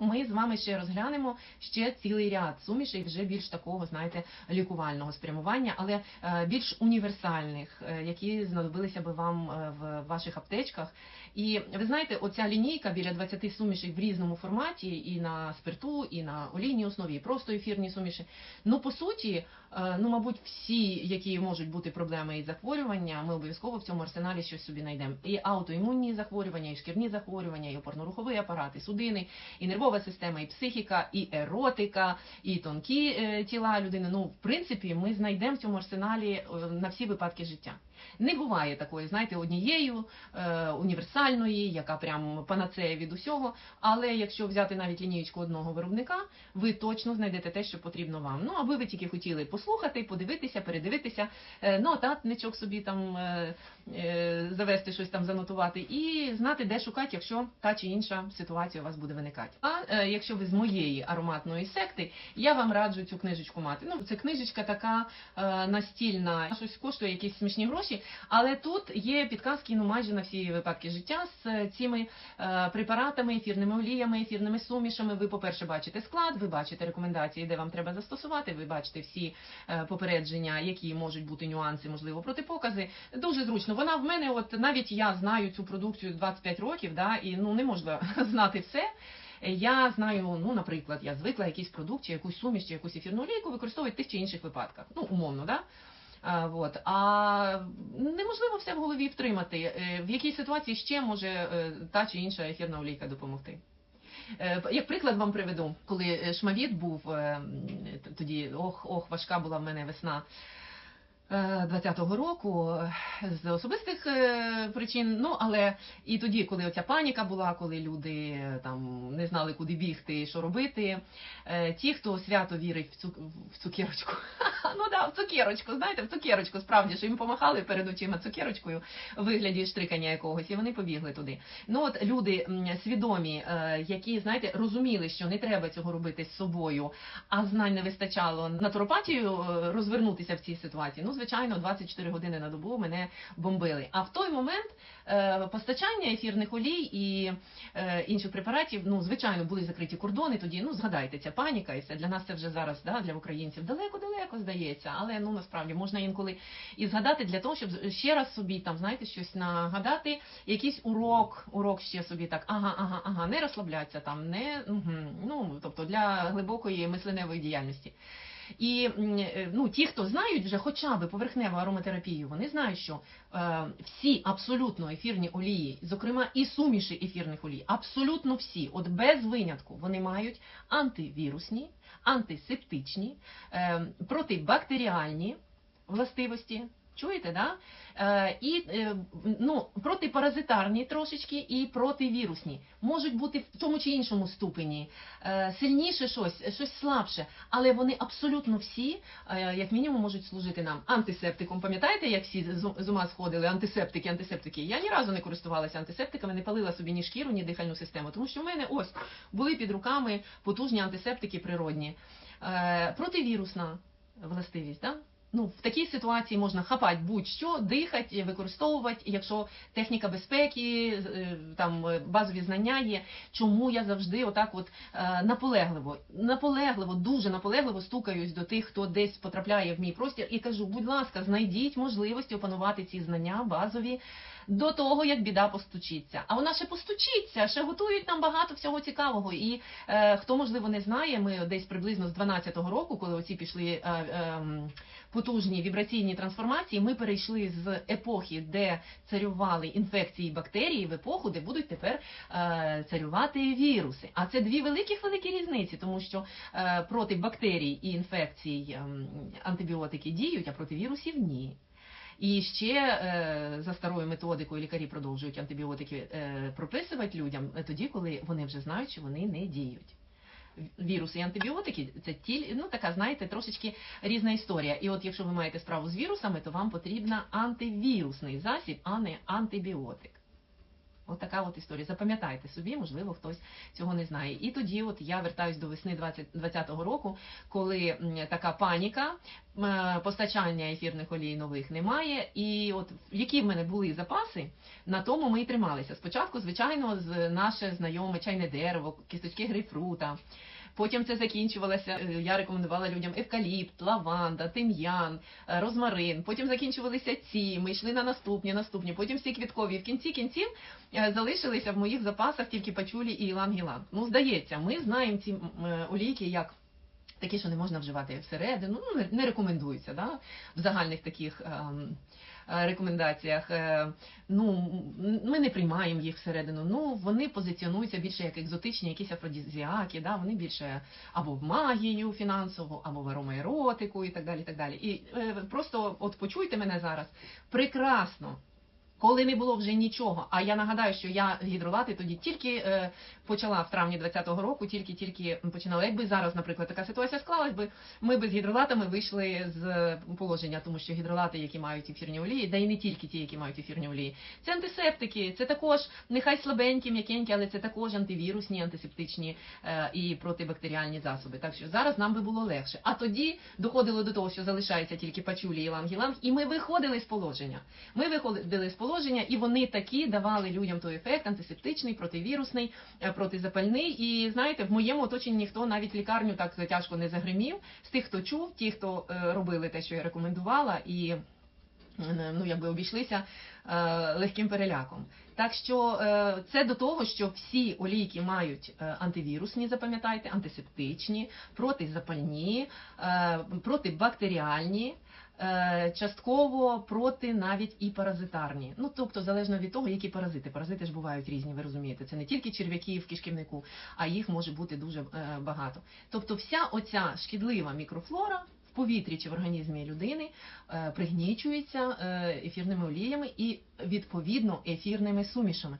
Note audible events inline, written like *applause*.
Ми з вами ще розглянемо ще цілий ряд сумішей, вже більш такого, знаєте, лікувального спрямування, але е, більш універсальних, е, які знадобилися би вам е, в ваших аптечках. І ви знаєте, оця лінійка біля 20 сумішей в різному форматі, і на спирту, і на олійній основі, і просто ефірні суміші. Ну по суті, ну мабуть, всі, які можуть бути проблеми і захворювання, ми обов'язково в цьому арсеналі щось собі знайдемо. І аутоімунні захворювання, і шкірні захворювання, і опорно-руховий апарат, і судини, і нервова система, і психіка, і еротика, і тонкі е, тіла людини. Ну, в принципі, ми знайдемо в цьому арсеналі е, на всі випадки життя. Не буває такої, знаєте, однією е, універсальної, яка прям панацея від усього. Але якщо взяти навіть лінієчку одного виробника, ви точно знайдете те, що потрібно вам. Ну аби ви тільки хотіли послухати, подивитися, передивитися, е, нотатничок собі там е, е, завести щось там занотувати і знати, де шукати, якщо та чи інша ситуація у вас буде виникати. А е, якщо ви з моєї ароматної секти, я вам раджу цю книжечку мати. Ну, це книжечка така е, настільна, щось коштує якісь смішні гроші, але тут є підказки ну майже на всі випадки життя з е, цими е, препаратами, ефірними оліями, ефірними сумішами. Ви, по-перше, бачите склад, ви бачите рекомендації, де вам треба застосувати. Ви бачите всі е, попередження, які можуть бути нюанси, можливо, протипокази. Дуже зручно. Вона в мене, от навіть я знаю цю продукцію 25 років, да, і ну не можна *laughs* знати все. Я знаю, ну, наприклад, я звикла якийсь продукт, чи якусь суміш, чи якусь ефірну олійку використовувати в тих чи інших випадках. Ну, умовно, да? А, вот. а неможливо все в голові втримати. Е, В якій ситуації ще може е, та чи інша ефірна олійка допомогти? Е, Як приклад вам приведу, коли е, шмавіт був е, тоді, ох, ох, важка була в мене весна. Е, 20-го року е, з особистих е, причин, ну але і тоді, коли оця паніка була, коли люди е, там не знали, куди бігти, що робити. е, Ті, хто свято вірить в цу в цукерочку, *laughs* ну да, в цукерочку, знаєте, в цукерочку, справді, що їм помахали перед очима цукерочкою в вигляді штрикання якогось, і вони побігли туди. Ну от люди свідомі, е, які знаєте, розуміли, що не треба цього робити з собою, а знань не вистачало натуропатію е, розвернутися в цій ситуації. Ну, звичайно, 24 години на добу мене бомбили. А в той момент е, постачання ефірних олій і е, інших препаратів, ну звичайно, були закриті кордони. Тоді ну згадайте, ця паніка, і все для нас це вже зараз да, для українців далеко-далеко здається. Але ну насправді можна інколи і згадати для того, щоб ще раз собі там знаєте щось нагадати, якийсь урок, урок ще собі так, ага, ага, ага, не розслаблятися там, не угу, ну тобто для глибокої мисленевої діяльності. І е, ну, ті, хто знають вже хоча б поверхневу ароматерапію, вони знають, що е, всі абсолютно ефірні олії, зокрема і суміші ефірних олій, абсолютно всі, от без винятку, вони мають антивірусні, антисептичні, е, протибактеріальні властивості. Чуєте, да? Е, і е, ну, протипаразитарні трошечки і противірусні можуть бути в тому чи іншому ступені е, сильніше щось, щось слабше, але вони абсолютно всі, е, як мінімум, можуть служити нам антисептиком. Пам'ятаєте, як всі з ума сходили? Антисептики, антисептики. Я ні разу не користувалася антисептиками, не палила собі ні шкіру, ні дихальну систему, тому що в мене ось були під руками потужні антисептики природні. Е, противірусна властивість, да? Ну, в такій ситуації можна хапати будь-що, дихати, використовувати, якщо техніка безпеки, е, там е, базові знання є. Чому я завжди отак от е, наполегливо, наполегливо, дуже наполегливо стукаюсь до тих, хто десь потрапляє в мій простір, і кажу, будь ласка, знайдіть можливості опанувати ці знання базові до того, як біда постучиться. А вона ще постучиться, ще готують нам багато всього цікавого. І е, хто можливо не знає, ми десь приблизно з 12-го року, коли оці пішли. Е, е, потужні вібраційні трансформації, ми перейшли з епохи, де царювали інфекції бактерії, в епоху, де будуть тепер е, царювати віруси. А це дві великих великі різниці, тому що е, проти бактерій і інфекцій ем, антибіотики діють, а проти вірусів ні. І ще е, за старою методикою лікарі продовжують антибіотики е, прописувати людям е, тоді, коли вони вже знають, що вони не діють. Віруси і антибіотики це ті, ну така, знаєте, трошечки різна історія. І от якщо ви маєте справу з вірусами, то вам потрібен антивірусний засіб, а не антибіотик. От така от історія. Запам'ятайте собі, можливо, хтось цього не знає. І тоді, от я вертаюсь до весни 2020 року, коли така паніка, постачання ефірних олій нових немає. І от які в мене були запаси, на тому ми і трималися. Спочатку, звичайно, з наше знайоме чайне дерево, кісточки грейпфрута. Потім це закінчувалося. е, Я рекомендувала людям евкаліпт, лаванда, тим'ян, е, розмарин. Потім закінчувалися ці. Ми йшли на наступні, наступні. Потім всі квіткові. В кінці кінців е, залишилися в моїх запасах тільки пачулі і іланг-іланг. Ну, здається, ми знаємо ці олійки як. Такі, що не можна вживати всередину, ну не- рекомендуються да? в загальних таких ем, рекомендаціях. Е, ну, ми не приймаємо їх всередину. Ну, вони позиціонуються більше як екзотичні, якісь афродізіаки, да? вони більше або в магію фінансову, або в аромаеротику і так далі. І, так далі. і е, просто от почуйте мене зараз прекрасно. Коли не було вже нічого, а я нагадаю, що я гідролати тоді тільки е, почала в травні 20-го року, тільки-тільки починала. Якби зараз, наприклад, така ситуація склалась би, ми би з гідролатами вийшли з положення, тому що гідролати, які мають ефірні олії, да і не тільки ті, які мають ефірні олії, це антисептики, це також нехай слабенькі, м'якенькі, але це також антивірусні, антисептичні е, і протибактеріальні засоби. Так що зараз нам би було легше. А тоді доходило до того, що залишається тільки пачулі і ланг-іланг, і ми виходили з положення. Ми виходили з положення, і вони такі давали людям той ефект антисептичний, противірусний, е, протизапальний. І знаєте, в моєму оточенні ніхто навіть лікарню так тяжко не загримів. З тих, хто чув, ті, хто е, робили те, що я рекомендувала, і ну якби обійшлися е, легким переляком. Так що це до того, що всі олійки мають антивірусні, запам'ятайте, антисептичні, протизапальні, протибактеріальні. Е, Частково проти навіть і паразитарні. Ну тобто, залежно від того, які паразити. Паразити ж бувають різні, ви розумієте. Це не тільки черв'яки в кишківнику, а їх може бути дуже е, багато. Тобто, вся оця шкідлива мікрофлора в повітрі чи в організмі людини е, пригнічується ефірними оліями і відповідно ефірними сумішами.